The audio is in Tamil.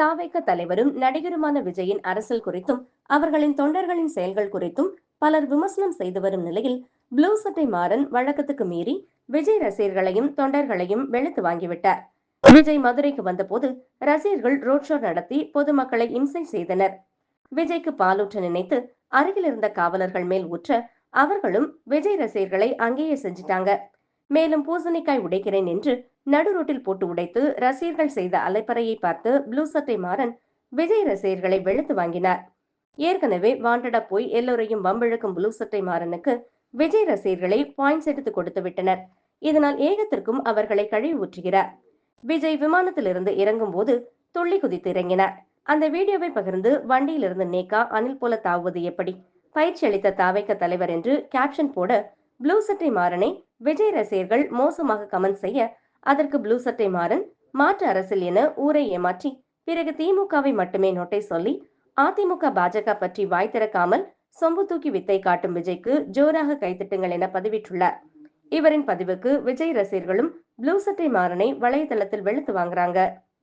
தாவேக தலைவரும் நடிகருமான விஜயின் அரசியல் குறித்தும் அவர்களின் தொண்டர்களின் செயல்கள் குறித்தும் பலர் விமர்சனம் செய்து வரும் நிலையில் ப்ளூ சட்டை மாறன் வழக்கத்துக்கு மீறி விஜய் ரசிகர்களையும் தொண்டர்களையும் வெளுத்து வாங்கிவிட்டார். விஜய் மதுரைக்கு வந்தபோது ரசிகர்கள் ரோட் ஷோ நடத்தி பொதுமக்களை இம்சை செய்தனர். விஜய்க்கு பாலூற்ற நினைத்து அருகில் இருந்த காவலர்கள் மேல் ஊற்ற அவர்களும் விஜய் ரசிகர்களை அங்கேயே செஞ்சிட்டாங்க. மேலும் பூசணிக்காய் உடைக்கிறேன் என்று நடு ரோட்டில் போட்டு உடைத்து ரசிகர்கள் செய்த அலைப்பறையை பார்த்து ப்ளூ சட்டை மாறன் விஜய் ரசிகர்களை வெளுத்து வாங்கினார். ஏற்கனவே வாண்டடா போய் எல்லோரையும் வம்பிழுக்கும் ப்ளூ சட்டை மாறனுக்கு விஜய் ரசிகர்களை பாயிண்ட்ஸ் எடுத்து கொடுத்து விட்டனர். இதனால் ஏகத்திற்கும் அவர்களை கழுவி ஊற்றுகிறார் விஜய் விமானத்திலிருந்து இறங்கும் போது துள்ளி குதித்து இறங்கினார். அந்த வீடியோவை பகிர்ந்து வண்டியிலிருந்து நேகா அனில் போல தாவுவது எப்படி? பயிற்சி அளித்த தாவைக்க தலைவர் என்று கேப்ஷன் போட ப்ளூ சட்டை மாறனை விஜய் ரசிகர்கள் மோசமாக கமெண்ட் செய்ய அதற்கு ப்ளூ சட்டை மாறன் மாற்று அரசியல் என ஊரை ஏமாற்றி பிறகு திமுகவை மட்டுமே நோட்டை சொல்லி அதிமுக பாஜக பற்றி வாய் திறக்காமல் சொம்பு தூக்கி வித்தை காட்டும் விஜய்க்கு ஜோராக கைத்தட்டுங்கள் என பதிவிட்டுள்ளார். இவரின் பதிவுக்கு விஜய் ரசிகர்களும் ப்ளூ சட்டை மாறனை வலைதளத்தில் வெளுத்து வாங்குறாங்க.